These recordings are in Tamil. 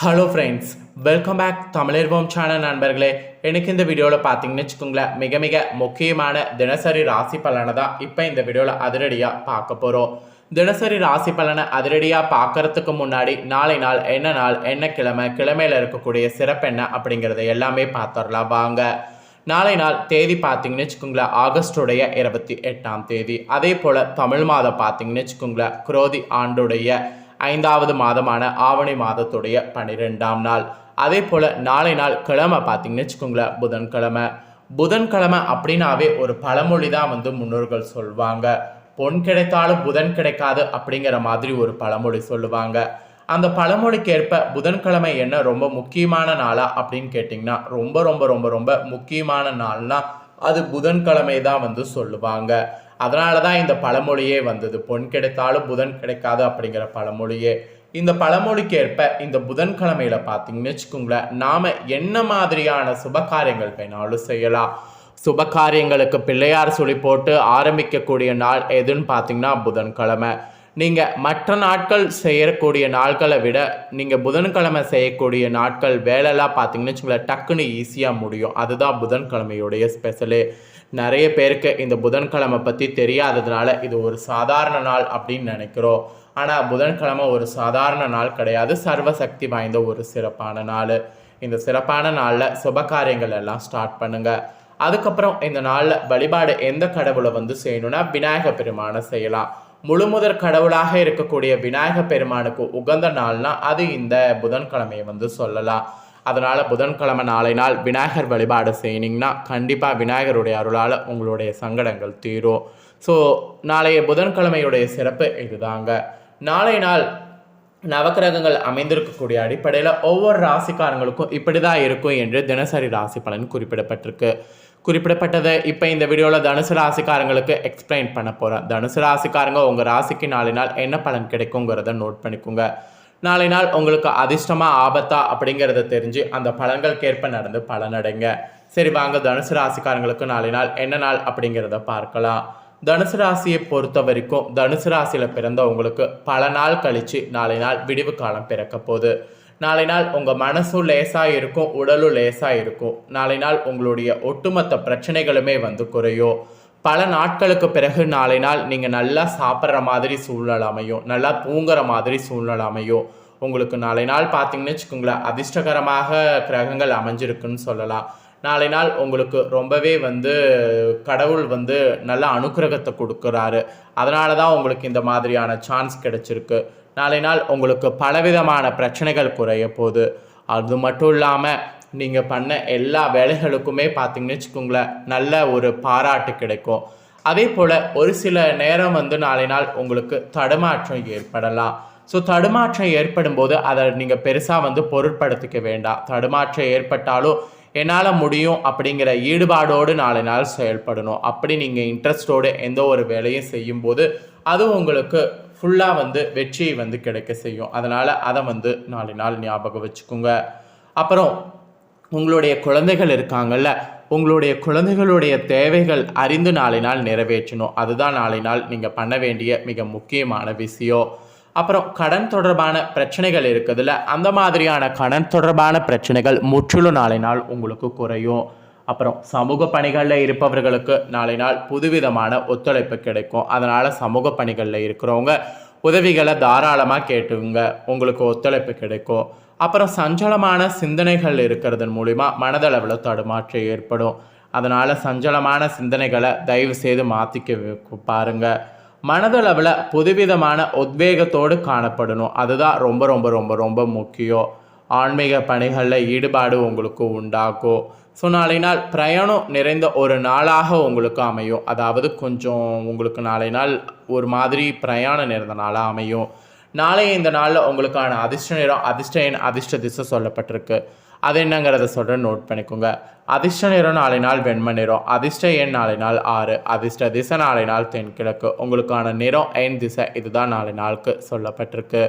ஹலோ ஃப்ரெண்ட்ஸ் வெல்கம் பேக் தமிழர்வோம் சேனல் நண்பர்களே. எனக்கு இந்த வீடியோவில் பார்த்தீங்கன்னு வச்சுக்கோங்களேன் மிக மிக முக்கியமான தினசரி ராசி பலனை தான் இப்போ இந்த வீடியோவில் அதிரடியாக பார்க்க போகிறோம் தினசரி ராசி பலனை அதிரடியாக பார்க்கறதுக்கு முன்னாடி நாளை நாள் என்ன நாள் என்ன கிழமை கிழமையில் இருக்கக்கூடிய சிறப்பு என்ன அப்படிங்கிறத எல்லாமே பார்த்துடலாம் வாங்க. நாளை நாள் தேதி பார்த்தீங்கன்னு வச்சுக்கோங்களேன் ஆகஸ்டுடைய இருபத்தி எட்டாம் தேதி. அதே போல் தமிழ் மாதம் பார்த்தீங்கன்னு வச்சுக்கோங்களேன் குரோதி ஆண்டுடைய ஐந்தாவது மாதமான ஆவணி மாதத்துடைய பன்னிரெண்டாம் நாள். அதே போல் நாளை நாள் கிழமை பார்த்தீங்கன்னு வச்சுக்கோங்களேன் புதன்கிழமை. புதன்கிழமை அப்படின்னாவே ஒரு பழமொழி தான் வந்து முன்னோர்கள் சொல்லுவாங்க பொன் கிடைத்தாலும் புதன் கிடைக்காது அப்படிங்கிற மாதிரி ஒரு பழமொழி சொல்லுவாங்க. அந்த பழமொழிக்கு ஏற்ப புதன்கிழமை என்ன ரொம்ப முக்கியமான நாளா அப்படின்னு கேட்டிங்கன்னா ரொம்ப ரொம்ப ரொம்ப ரொம்ப முக்கியமான நாள்னா அது புதன்கிழமை தான் வந்து சொல்லுவாங்க. அதனால தான் இந்த பழமொழியே வந்தது. பொன் கிடைத்தாலும் புதன் கிடைக்காது அப்படிங்கிற பழமொழியே. இந்த பழமொழிக்கு ஏற்ப இந்த புதன்கிழமையில பார்த்தீங்கன்னு வச்சுக்கோங்களேன் நாம என்ன மாதிரியான சுப காரியங்கள் வேணாலும் செய்யலாம். சுப காரியங்களுக்கு பிள்ளையார் சொல்லி போட்டு ஆரம்பிக்கக்கூடிய நாள் எதுன்னு பார்த்தீங்கன்னா புதன்கிழமை. நீங்கள் மற்ற நாட்கள் செய்யக்கூடிய நாட்களை விட நீங்கள் புதன்கிழமை செய்யக்கூடிய நாட்கள் வேலைலாம் பார்த்தீங்கன்னு வச்சுக்கோங்களேன் டக்குன்னு ஈஸியாக முடியும். அதுதான் புதன்கிழமையுடைய ஸ்பெஷலு நிறைய பேருக்கு இந்த புதன்கிழமை பற்றி தெரியாததுனால இது ஒரு சாதாரண நாள் அப்படின்னு நினைக்கிறோம். ஆனால் புதன்கிழமை ஒரு சாதாரண நாள் கிடையாது. சர்வசக்தி வாய்ந்த ஒரு சிறப்பான நாள். இந்த சிறப்பான நாளில் சுப காரியங்கள் எல்லாம் ஸ்டார்ட் பண்ணுங்கள் அதுக்கப்புறம் இந்த நாளில் வழிபாடு எந்த கடவுளை வந்து செய்யணும்னா விநாயக பெருமானை செய்யலாம். முழுமுதற் கடவுளாக இருக்கக்கூடிய விநாயக பெருமானுக்கு உகந்த நாள்னா அது இந்த புதன்கிழமையை வந்து சொல்லலாம். அதனால் புதன்கிழமை நாளை நாள் விநாயகர் வழிபாடு செய்யினீங்கன்னா கண்டிப்பாக விநாயகருடைய அருளால் உங்களுடைய சங்கடங்கள் தீரும். ஸோ நாளைய புதன்கிழமையுடைய சிறப்பு இதுதாங்க. நாளை நாள் நவக்கிரகங்கள் அமைந்திருக்கக்கூடிய அடிப்படையில் ஒவ்வொரு ராசிக்காரங்களுக்கும் இப்படி தான் இருக்கும் என்று தினசரி ராசி பலன் குறிப்பிடப்பட்டிருக்கு. குறிப்பிடப்பட்டதை இப்போ இந்த வீடியோவில் தனுசு ராசிக்காரங்களுக்கு எக்ஸ்பிளைன் பண்ண போகிறேன் தனுசு ராசிக்காரங்க உங்கள் ராசிக்கு நாளை நாள் என்ன பலன் கிடைக்குங்கிறத நோட் பண்ணிக்கோங்க. நாளை நாள் உங்களுக்கு அதிர்ஷ்டமாக ஆபத்தா அப்படிங்கிறத தெரிஞ்சு அந்த பலன்களுக்கேற்ப நடந்து பலனடைங்க. சரி வாங்க தனுசு ராசிக்காரங்களுக்கு நாளை நாள் என்ன நாள் அப்படிங்கிறத பார்க்கலாம். தனுசு ராசியை பொறுத்த வரைக்கும் தனுசு ராசியில் பிறந்தவங்களுக்கு பல நாள் கழித்து நாளை நாள் விடிவு காலம் பிறக்க போகுது. நாளை நாள் உங்கள் மனசும் லேசாக இருக்கும் உடலும் லேசாக இருக்கும். நாளை நாள் உங்களுடைய ஒட்டுமொத்த பிரச்சனைகளுமே வந்து குறையும். பல நாட்களுக்கு பிறகு நாளை நாள் நீங்கள் நல்லா சாப்பிட்ற மாதிரி சூழ்நிலை அமையும். நல்லா தூங்குற மாதிரி சூழ்நிலை அமையும். உங்களுக்கு நாளை நாள் பார்த்தீங்கன்னு வச்சுக்கோங்களேன் அதிர்ஷ்டகரமாக கிரகங்கள் அமைஞ்சிருக்குன்னு சொல்லலாம். நாளை நாள் உங்களுக்கு ரொம்பவே வந்து கடவுள் வந்து நல்ல அனுக்கிரகத்தை கொடுக்குறாரு. அதனால தான் உங்களுக்கு இந்த மாதிரியான சான்ஸ் கிடைச்சிருக்கு. நாளை நாள் உங்களுக்கு பலவிதமான பிரச்சனைகள் குறைய போகுது. அது மட்டும் இல்லாமல் நீங்கள் பண்ண எல்லா வேலைகளுக்குமே பார்த்தீங்கன்னு வச்சுக்கோங்களேன் நல்ல ஒரு பாராட்டு கிடைக்கும். அதே போல் ஒரு சில நேரம் வந்து நாளை நாள் உங்களுக்கு தடுமாற்றம் ஏற்படலாம். ஸோ தடுமாற்றம் ஏற்படும் போது அதை நீங்கள் பெருசாக வந்து பொருட்படுத்திக்க வேண்டாம். தடுமாற்றம் ஏற்பட்டாலும் என்னால் முடியும் அப்படிங்கிற ஈடுபாடோடு நாளை நாள் செயல்படணும். அப்படி நீங்கள் இன்ட்ரெஸ்டோடு எந்த ஒரு வேலையும் செய்யும்போது அது உங்களுக்கு ஃபுல்லாக வந்து வெற்றியை வந்து கிடைக்க செய்யும். அதனால் அதை வந்து நாளை நாள் ஞாபகம் வச்சுக்கோங்க. அப்புறம் உங்களுடைய குழந்தைகள் இருக்காங்கல்ல உங்களுடைய குழந்தைகளுடைய தேவைகள் அறிந்து நாளை நாள் நிறைவேற்றணும். அதுதான் நாளை நாள் நீங்கள் பண்ண வேண்டிய மிக முக்கியமான விஷயம். அப்புறம் கடன் தொடர்பான பிரச்சனைகள் இருக்குதுல்ல அந்த மாதிரியான கடன் தொடர்பான பிரச்சனைகள் முற்றிலும் நாளை நாள் உங்களுக்கு குறையும். அப்புறம் சமூக பணிகளில் இருப்பவர்களுக்கு நாளை நாள் புதுவிதமான ஒத்துழைப்பு கிடைக்கும். அதனால் சமூக பணிகளில் இருக்கிறவங்க உதவிகளை தாராளமாக கேட்டுங்க உங்களுக்கு ஒத்துழைப்பு கிடைக்கும். அப்புறம் சஞ்சலமான சிந்தனைகள் இருக்கிறதன் மூலிமா மனதளவில் தடுமாற்றம் ஏற்படும். அதனால் சஞ்சலமான சிந்தனைகளை தயவு செய்து மாற்றிக்க பாருங்கள் மனதளவில் புதுவிதமான உத்வேகத்தோடு காணப்படணும். அதுதான் ரொம்ப ரொம்ப ரொம்ப ரொம்ப முக்கியம். ஆன்மீக பணிகளில் ஈடுபாடு உங்களுக்கு உண்டாகும். ஸோ நாளை நாள் பிரயாணம் நிறைந்த ஒரு நாளாக உங்களுக்கு அமையும். அதாவது கொஞ்சம் உங்களுக்கு நாளை நாள் ஒரு மாதிரி பிரயாணம் நிறைந்த நாளாக அமையும். நாளைய இந்த நாளில் உங்களுக்கான அதிர்ஷ்ட நிறம் அதிர்ஷ்ட எண் அதிர்ஷ்ட திசை சொல்லப்பட்டிருக்கு. அது என்னங்கிறத சொல்கிறேன் நோட் பண்ணிக்கோங்க. அதிர்ஷ்ட நிறம் நாளை நாள் வெண்மை நிறம் அதிர்ஷ்ட எண் நாளை நாள் ஆறு அதிர்ஷ்ட திசை நாளை நாள் தென்கிழக்கு. உங்களுக்கான நிறம் எண் திசை இதுதான் நாளை நாளுக்கு சொல்லப்பட்டிருக்கு.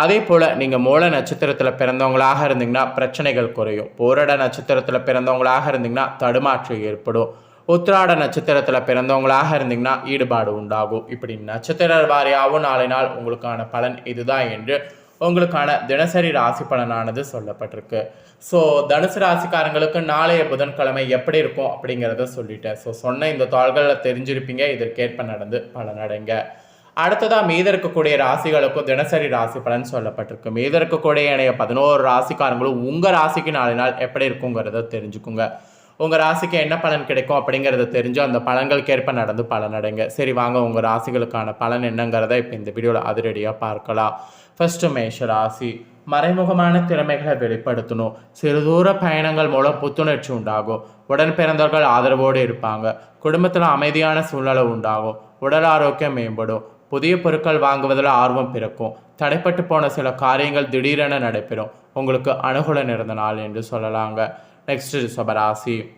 அதே போல் நீங்கள் மூல நட்சத்திரத்தில் பிறந்தவங்களாக இருந்தீங்கன்னா பிரச்சனைகள் குறையும். போரட நட்சத்திரத்தில் பிறந்தவங்களாக இருந்தீங்கன்னா தடுமாற்றம் ஏற்படும். உத்திராட நட்சத்திரத்தில் பிறந்தவங்களாக இருந்தீங்கன்னா ஈடுபாடு உண்டாகும். இப்படி நட்சத்திர வாரியாகவும் நாளை நாள் உங்களுக்கான பலன் இதுதான் என்று உங்களுக்கான தினசரி ராசி பலனானது சொல்லப்பட்டிருக்கு. ஸோ தனுசு ராசிக்காரங்களுக்கு நாளைய புதன்கிழமை எப்படி இருக்கும் அப்படிங்கிறத சொல்லிட்டேன். ஸோ சொன்ன இந்த தாள்களில் தெரிஞ்சிருப்பீங்க. இதற்கேற்ப நடந்து பலனடைங்க. அடுத்ததாக மீத இருக்கக்கூடிய ராசிகளுக்கும் தினசரி ராசி பலன் சொல்லப்பட்டிருக்கு. மீத இருக்கக்கூடிய இணைய பதினோரு ராசிக்காரங்களும் உங்கள் ராசிக்கு நாலு நாள் எப்படி இருக்குங்கிறத தெரிஞ்சுக்குங்க. உங்கள் ராசிக்கு என்ன பலன் கிடைக்கும் அப்படிங்கிறத தெரிஞ்சு அந்த பலன்களுக்கேற்ப நடந்து பலனடைங்க சரி வாங்க உங்கள் ராசிகளுக்கான பலன் என்னங்கிறத இப்போ இந்த வீடியோவில் அதிரடியாக பார்க்கலாம். ஃபர்ஸ்ட் மேஷ ராசி. மறைமுகமான திறமைகளை வெளிப்படுத்தணும். சிறு தூர பயணங்கள் மூலம் புத்துணர்ச்சி உண்டாகும். உடன் பிறந்தவர்கள் ஆதரவோடு இருப்பாங்க. குடும்பத்தில் அமைதியான சூழ்நிலை உண்டாகும். உடல் ஆரோக்கியம் மேம்படும். புதிய பொருட்கள் வாங்குவதில் ஆர்வம் பிறக்கும். தடைப்பட்டு போன சில காரியங்கள் திடீரென நடைபெறும். உங்களுக்கு அனுகூலம் இருந்த நாள் என்று சொல்லலாங்க. நெக்ஸ்ட் ரிஷபராசி.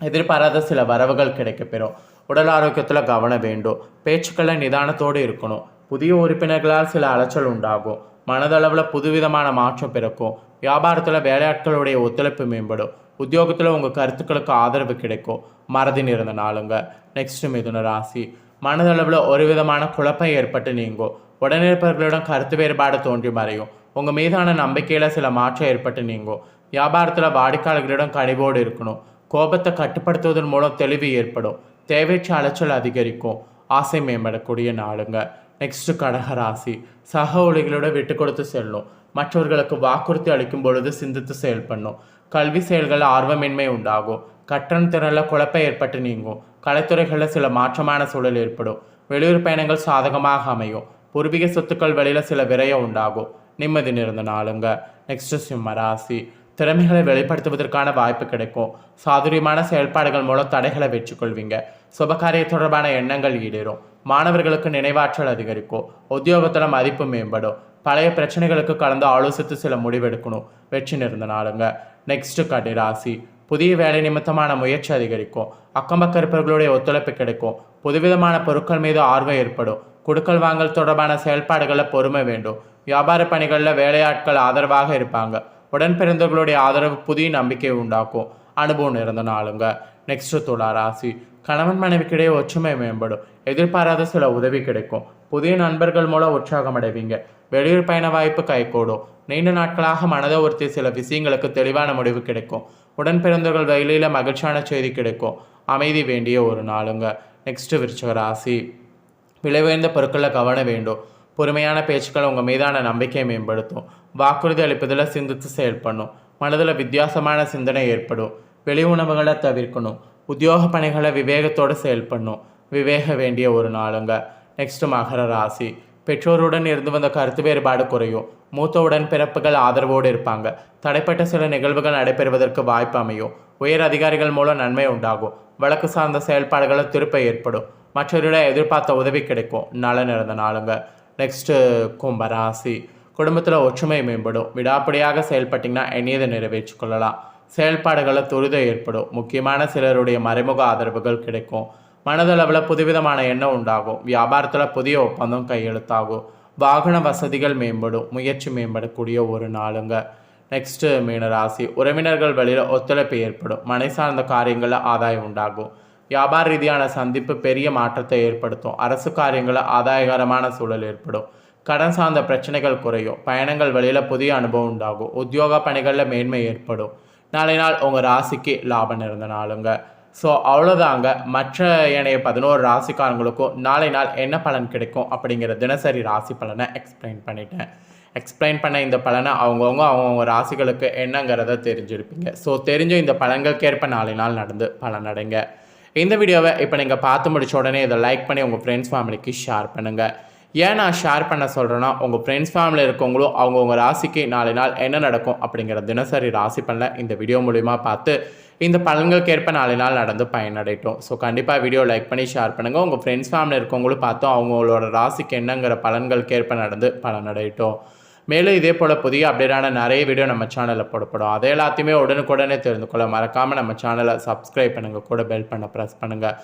எதிர்பாராத சில வரவுகள் கிடைக்கப்பெறும். உடல் ஆரோக்கியத்தில் கவனம் வேண்டும். பேச்சுக்களில் நிதானத்தோடு இருக்கணும். புதிய உறுப்பினர்களால் சில அலைச்சல் உண்டாகும். மனதளவில் புதுவிதமான மாற்றம் பிறக்கும். வியாபாரத்தில் வேலையாட்களுடைய ஒத்துழைப்பு மேம்படும். உத்தியோகத்தில் உங்கள் கருத்துக்களுக்கு ஆதரவு கிடைக்கும். மறதி நிறந்த நாளுங்க. நெக்ஸ்ட் மிதுன ராசி. மனதளவில் ஒரு விதமான குழப்பம் ஏற்பட்டு நீங்கும் உடனிருப்பவர்களிடம் கருத்து வேறுபாடு தோன்றி மறையும். உங்கள் மீதான நம்பிக்கையில் சில மாற்றம் ஏற்பட்டு நீங்கும் வியாபாரத்தில் வாடிக்கையாளர்களிடம் கனிவோடு இருக்கணும். கோபத்தை கட்டுப்படுத்துவதன் மூலம் தெளிவு ஏற்படும். தேவையற்ற அலைச்சல் அதிகரிக்கும். ஆசை மேம்படக்கூடிய நாளுங்க. நெக்ஸ்ட் கடகராசி சக ஒளிகளோட விட்டு கொடுத்து செல்லும் மற்றவர்களுக்கு வாக்குறுதி அளிக்கும் பொழுது சிந்தித்து செயல்படணும். கல்வி செயல்களில் ஆர்வமின்மை உண்டாகும். கற்றன் திறனில் குழப்பம் ஏற்பட்டு நீங்கும். கலைத்துறைகளில் சில மாற்றமான சூழல் ஏற்படும். வெளியூர் பயணங்கள் சாதகமாக அமையும். பூர்வீக சொத்துக்கள் வெளியில் சில விரயம் உண்டாகும். நிம்மதி நிறந்த நாளுங்க. நெக்ஸ்ட் சிம்ம ராசி. திறமைகளை வெளிப்படுத்துவதற்கான வாய்ப்பு கிடைக்கும். சாதுரியமான செயல்பாடுகள் மூலம் தடைகளை வெற்றிக்கொள்வீங்க சுபகாரிய தொடர்பான எண்ணங்கள் ஈடேறும். மாணவர்களுக்கு நினைவாற்றல் அதிகரிக்கும். உத்தியோகத்தில் மதிப்பு மேம்படும். பழைய பிரச்சனைகளுக்கு கலந்து ஆலோசித்து சில முடிவெடுக்கணும். வெற்றி நிறந்த நாளுங்க. நெக்ஸ்ட் கடிராசி புதிய வேலை நிமித்தமான முயற்சி அதிகரிக்கும். அக்கம்பக்க இருப்பவர்களுடைய ஒத்துழைப்பு கிடைக்கும். புதுவிதமான பொருட்கள் மீது ஆர்வம் ஏற்படும். குடுக்கல் வாங்கல் தொடர்பான செயல்பாடுகளில் பொறுமை வேண்டும். வியாபார பணிகளில் வேலையாட்கள் ஆதரவாக இருப்பாங்க. உடன் பிறந்தவர்களுடைய ஆதரவு புதிய நம்பிக்கை உண்டாக்கும். அனுபவம் நிறந்த நாளுங்க. நெக்ஸ்ட் துலா ராசி. கணவன் மனைவிக்கிடையே ஒற்றுமை மேம்படும். எதிர்பாராத சில உதவி கிடைக்கும். புதிய நண்பர்கள் மூலம் உற்சாகம் அடைவீங்க. வெளியூர் பயண வாய்ப்பு கைகூடும். நீண்ட நாட்களாக மனதை ஒருத்தி சில விஷயங்களுக்கு தெளிவான முடிவு கிடைக்கும். உடன் பிறந்தவர்கள் வயலில் மகிழ்ச்சியான செய்தி கிடைக்கும். அமைதி வேண்டிய ஒரு நாளுங்க. நெக்ஸ்ட் விருச்சக ராசி. விலை உயர்ந்த பொருட்களில் கவனம் வேண்டும். பொறுமையான பேச்சுக்கள் உங்கள் மீதான நம்பிக்கையை மேம்படுத்தும். வாக்குறுதி அளிப்பதில் சிந்தித்து செயல்படணும். மனதில் வித்தியாசமான சிந்தனை ஏற்படும். வெளி உணவுகளை தவிர்க்கணும். உத்தியோக பணிகளை விவேகத்தோடு செயல்படணும். விவேக வேண்டிய ஒரு நாளுங்க. நெக்ஸ்ட் மகர ராசி. பெற்றோருடன் இருந்து வந்த கருத்து வேறுபாடு குறையும். மூத்த உடன் பிறப்புகள் ஆதரவோடு இருப்பாங்க. தடைப்பட்ட சில நிகழ்வுகள் நடைபெறுவதற்கு வாய்ப்பு அமையும். உயர் அதிகாரிகள் மூலம் நன்மை உண்டாகும். வழக்கு சார்ந்த செயல்பாடுகளில் திருப்ப ஏற்படும். மற்றவரிடம் எதிர்பார்த்த உதவி கிடைக்கும். நலன் இருந்த நாளுங்க. நெக்ஸ்ட்டு கும்பராசி. குடும்பத்தில் ஒற்றுமை மேம்படும். விடாப்படியாக செயல்பட்டிங்கன்னா எண்ணியதை நிறைவேற்றிக் கொள்ளலாம். செயல்பாடுகளில் துரிதம் ஏற்படும். முக்கியமான சிலருடைய மறைமுக ஆதரவுகள் கிடைக்கும். மனதளவில் புதுவிதமான எண்ணம் உண்டாகும். வியாபாரத்தில் புதிய ஒப்பந்தம் கையெழுத்தாகும். வாகன வசதிகள் மேம்படும். முயற்சி மேம்படக்கூடிய ஒரு நாளுங்க. நெக்ஸ்ட்டு மீனராசி உறவினர்கள் வழியில் ஒத்துழைப்பு ஏற்படும். மனை சார்ந்த காரியங்களில் ஆதாயம் உண்டாகும். வியாபார ரீதியான சந்திப்பு பெரிய மாற்றத்தை ஏற்படுத்தும். அரசு காரியங்களில் ஆதாயகரமான சூழல் ஏற்படும். கடன் சார்ந்த பிரச்சனைகள் குறையும். பயணங்கள் வழியில் புதிய அனுபவம் உண்டாகும். உத்தியோக பணிகளில் மேன்மை ஏற்படும். நாளை நாள் உங்கள் ராசிக்கு லாபம் இருந்த நாளுங்க. ஸோ அவ்வளோதாங்க மற்ற ஏனைய பதினோரு ராசிக்காரங்களுக்கும் நாளை நாள் என்ன பலன் கிடைக்கும் அப்படிங்கிற தினசரி ராசி பலனை எக்ஸ்பிளைன் பண்ணிட்டேன். எக்ஸ்பிளைன் பண்ண இந்த பலனை அவங்கவுங்க அவங்கவுங்க ராசிகளுக்கு என்னங்கிறத தெரிஞ்சிருப்பீங்க. ஸோ தெரிஞ்ச இந்த பலன்களுக்கேற்ப நாளை நாள் நடந்து பலனடைங்க இந்த வீடியோவை இப்போ நீங்கள் பார்த்து முடிச்ச உடனே இதை லைக் பண்ணி உங்கள் ஃப்ரெண்ட்ஸ் ஃபேமிலிக்கு ஷேர் பண்ணுங்கள் ஏன் நான் ஷேர் பண்ண சொல்கிறேன்னா உங்கள் ஃப்ரெண்ட்ஸ் ஃபேமிலியில் இருக்கவங்களும் அவங்கவுங்க ராசிக்கு நாளை நாள் என்ன நடக்கும் அப்படிங்கிற தினசரி ராசி பண்ணல இந்த வீடியோ மூலிமா பார்த்து இந்த பலன்களுக்கேற்ப நாலு நாள் நடந்து பயனடையட்டும். ஸோ கண்டிப்பாக வீடியோ லைக் பண்ணி ஷேர் பண்ணுங்கள் உங்கள் ஃப்ரெண்ட்ஸ் ஃபேமிலி இருக்கவங்களும் பார்த்து அவங்களோட ராசிக்கு என்னங்கிற பலன்களுக்கேற்ப நடந்து பலனடையட்டும் மேலும் இதே போல் புதிய அப்டேட்டான நிறைய வீடியோ நம்ம சேனலில் போடப்படும். அதை எல்லாத்தையுமே உடனுக்குடனே தெரிந்து கொள்ள மறக்காமல் நம்ம சேனலை சப்ஸ்கிரைப் பண்ணுங்கள் கூட பெல் பண்ண ப்ரெஸ் பண்ணுங்கள்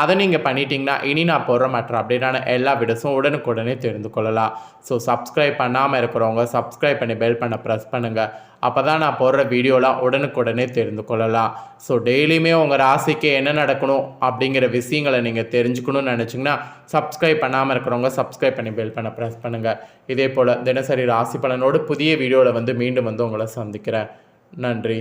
அதை நீங்கள் பண்ணிட்டீங்கன்னா இனி நான் போடுற மற்ற அப்டேட்டான எல்லா வீடியோஸும் உடனுக்குடனே தெரிந்து கொள்ளலாம். ஸோ சப்ஸ்கிரைப் பண்ணாமல் இருக்கிறவங்க சப்ஸ்கிரைப் பண்ணி பெல் பண்ண ப்ரெஸ் பண்ணுங்கள் அப்போ தான் நான் போடுற வீடியோலாம் உடனுக்குடனே தெரிந்து கொள்ளலாம். ஸோ டெய்லியுமே உங்கள் ராசிக்கு என்ன நடக்கணும் அப்படிங்கிற விஷயங்களை நீங்கள் தெரிஞ்சுக்கணும்னு நினச்சிங்கன்னா சப்ஸ்கிரைப் பண்ணாமல் இருக்கிறவங்க சப்ஸ்கிரைப் பண்ணி பெல் பண்ண ப்ரெஸ் பண்ணுங்கள் இதே போல் தினசரி ராசி பலனோடு புதிய வீடியோவில் வந்து மீண்டும் வந்து உங்களை சந்திக்கிறேன். நன்றி.